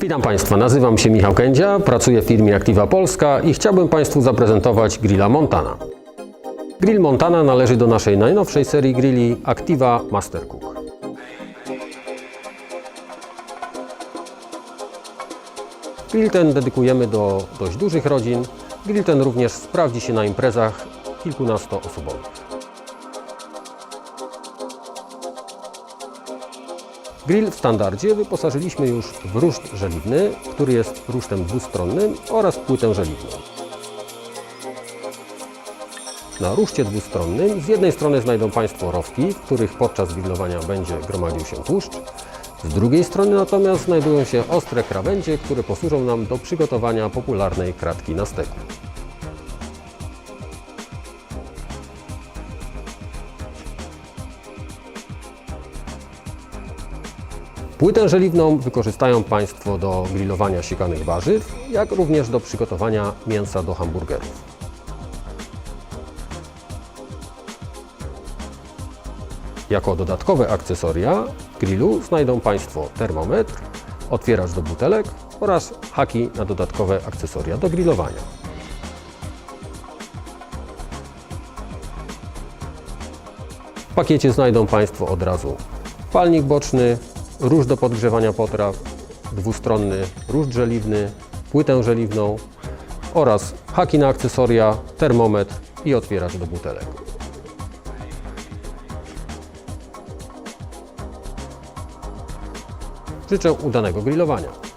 Witam Państwa, nazywam się Michał Kędzia, pracuję w firmie Activa Polska i chciałbym Państwu zaprezentować grilla Montana. Grill Montana należy do naszej najnowszej serii grilli Activa Master Cook. Grill ten dedykujemy do dość dużych rodzin. Grill ten również sprawdzi się na imprezach kilkunastoosobowych. Grill w standardzie wyposażyliśmy już w ruszt żeliwny, który jest rusztem dwustronnym oraz płytę żeliwną. Na ruszcie dwustronnym z jednej strony znajdą Państwo rowki, w których podczas grillowania będzie gromadził się tłuszcz. Z drugiej strony natomiast znajdują się ostre krawędzie, które posłużą nam do przygotowania popularnej kratki na steku. Płytę żeliwną wykorzystają Państwo do grillowania siekanych warzyw, jak również do przygotowania mięsa do hamburgerów. Jako dodatkowe akcesoria w grillu znajdą Państwo termometr, otwieracz do butelek oraz haki na dodatkowe akcesoria do grillowania. W pakiecie znajdą Państwo od razu palnik boczny, róż do podgrzewania potraw, dwustronny róż żeliwny, płytę żeliwną oraz haki na akcesoria, termometr i otwieracz do butelek. Życzę udanego grillowania.